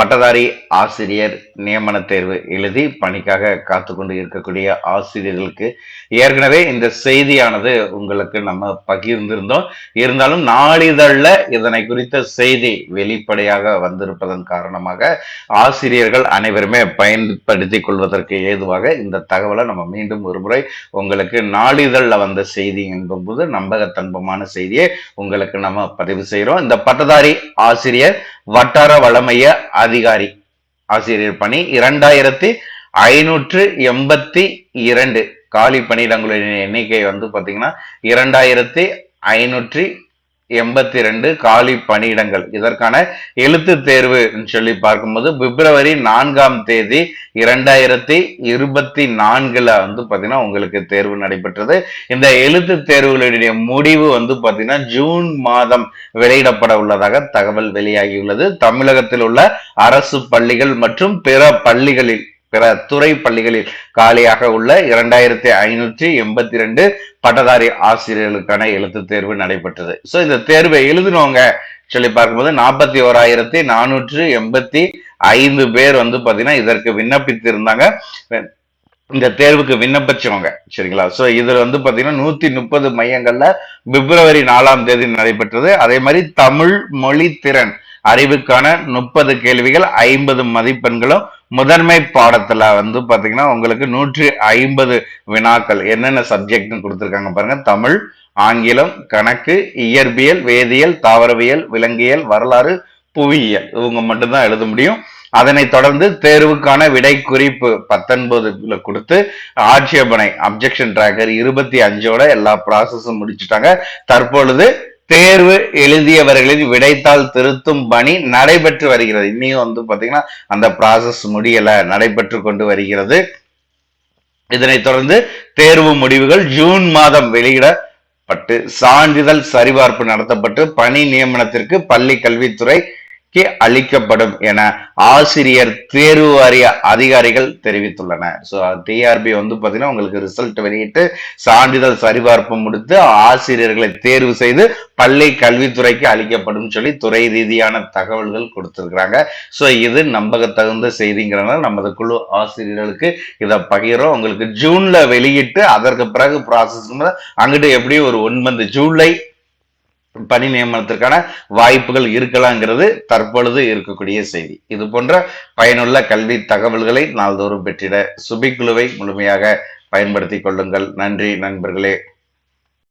பட்டதாரி ஆசிரியர் நியமன தேர்வு எழுதி பணிக்காக காத்து கொண்டு இருக்கக்கூடிய ஆசிரியர்களுக்கு ஏற்கனவே இந்த செய்தியானது உங்களுக்கு நம்ம பகிர்ந்திருந்தோம். இருந்தாலும் நாளிதழில் இதனை குறித்த செய்தி வெளிப்படையாக வந்திருப்பதன் காரணமாக ஆசிரியர்கள் அனைவருமே பயன்படுத்தி கொள்வதற்கு ஏதுவாக இந்த தகவலை நம்ம மீண்டும் ஒரு முறை உங்களுக்கு நாளிதழில் வந்த செய்தி என்பது நம்பகத்தன்பமான செய்தியை உங்களுக்கு நம்ம பதிவு செய்கிறோம் இந்த பட்டதாரி ஆசிரியர் வட்டார வளமைய அதிகாரி ஆசிரியர் பணி இரண்டாயிரத்தி ஐநூற்று எண்பத்தி இரண்டு. காலி பணியிடங்களின் எண்ணிக்கை வந்து பாத்தீங்கன்னா இரண்டாயிரத்தி ஐநூற்றி எண்பத்தி ரெண்டு காலி பணியிடங்கள். இதற்கான எழுத்து தேர்வு சொல்லி பார்க்கும்போது பிப்ரவரி நான்காம் தேதி இரண்டாயிரத்தி இருபத்தி நான்குல வந்து பாத்தீங்கன்னா உங்களுக்கு தேர்வு நடைபெற்றது. இந்த எழுத்து தேர்வுகளுடைய முடிவு வந்து பார்த்தீங்கன்னா ஜூன் மாதம் வெளியிடப்பட உள்ளதாக தகவல் வெளியாகியுள்ளது. தமிழகத்தில் உள்ள அரசு பள்ளிகள் மற்றும் பிற பள்ளிகளில் பிற துறை பள்ளிகளில் காலியாக உள்ள இரண்டாயிரத்தி ஐநூற்றி எண்பத்தி ரெண்டு பட்டதாரி ஆசிரியர்களுக்கான எழுத்து தேர்வு நடைபெற்றது. ஸோ இந்த தேர்வை எழுதினவங்க சொல்லி பார்க்கும்போது நாற்பத்தி ஓராயிரத்தி நானூற்று எண்பத்தி ஐந்து பேர் வந்து பாத்தீங்கன்னா இதற்கு விண்ணப்பித்திருந்தாங்க. இந்த தேர்வுக்கு விண்ணப்பிச்சவங்க சரிங்களா? ஸோ இதுல வந்து பாத்தீங்கன்னா நூத்தி முப்பது மையங்கள்ல பிப்ரவரி நாலாம் தேதி நடைபெற்றது. அதே மாதிரி தமிழ் மொழி திறன் அறிவுக்கான முப்பது கேள்விகள் ஐம்பது மதிப்பெண்களும் முதன்மை பாடத்துல வந்து பாத்தீங்கன்னா உங்களுக்கு நூற்றி ஐம்பது வினாக்கள் என்னென்ன சப்ஜெக்ட்னு கொடுத்துருக்காங்க பாருங்க. தமிழ் ஆங்கிலம் கணக்கு இயற்பியல் வேதியியல் தாவரவியல் விலங்கியல் வரலாறு புவியியல். இவங்க மட்டும்தான் எழுத முடியும். அதனை தொடர்ந்து தேர்வுக்கான விடை குறிப்பு பத்தொன்பதுல கொடுத்து ஆட்சேபனை அப்ஜெக்ஷன் டிராக்கர் இருபத்தி அஞ்சோட எல்லா ப்ராசஸும் முடிச்சுட்டாங்க. தற்பொழுது தேர்வு எழுதியவர்களின் விடைத்தாள் திருத்தும் பணி நடைபெற்று வருகிறது. இன்னையும் வந்து பாத்தீங்கன்னா அந்த ப்ராசஸ் முடியல நடைபெற்று கொண்டு வருகிறது. இதனைத் தொடர்ந்து தேர்வு முடிவுகள் ஜூன் மாதம் வெளியிடப்பட்டு சான்றிதழ் சரிபார்ப்பு நடத்தப்பட்டு பணி நியமனத்திற்கு பள்ளி கல்வித்துறை அளிக்கப்படும் என ஆசிரியர் தேர்வு வாரிய அதிகாரிகள் தெரிவித்துள்ளனர். ஸோ டிஆர்பி வந்து பார்த்தீங்கன்னா உங்களுக்கு ரிசல்ட் வெளியிட்டு சான்றிதழ் சரிபார்ப்பு முடித்து ஆசிரியர்களை தேர்வு செய்து பள்ளி கல்வித்துறைக்கு அளிக்கப்படும் சொல்லி துறை ரீதியான தகவல்கள் கொடுத்துருக்குறாங்க. ஸோ இது நம்பகத்தகுந்த செய்திங்கிறனால நமது குழு ஆசிரியர்களுக்கு இதை பகிர்றோம். உங்களுக்கு ஜூனில் வெளியிட்டு அதற்கு பிறகு ப்ராசஸ் அங்கிட்டு எப்படியும் ஒரு ஒன் மந்த் ஜூலை பணி நியமனத்திற்கான வாய்ப்புகள் இருக்கலாங்கிறது தற்பொழுது இருக்கக்கூடிய செய்தி. இது போன்ற பயனுள்ள கல்வி தகவல்களை நாள்தோறும் பெற்றிட சுபிக்குழுவை முழுமையாக பயன்படுத்திக் கொள்ளுங்கள். நன்றி நண்பர்களே.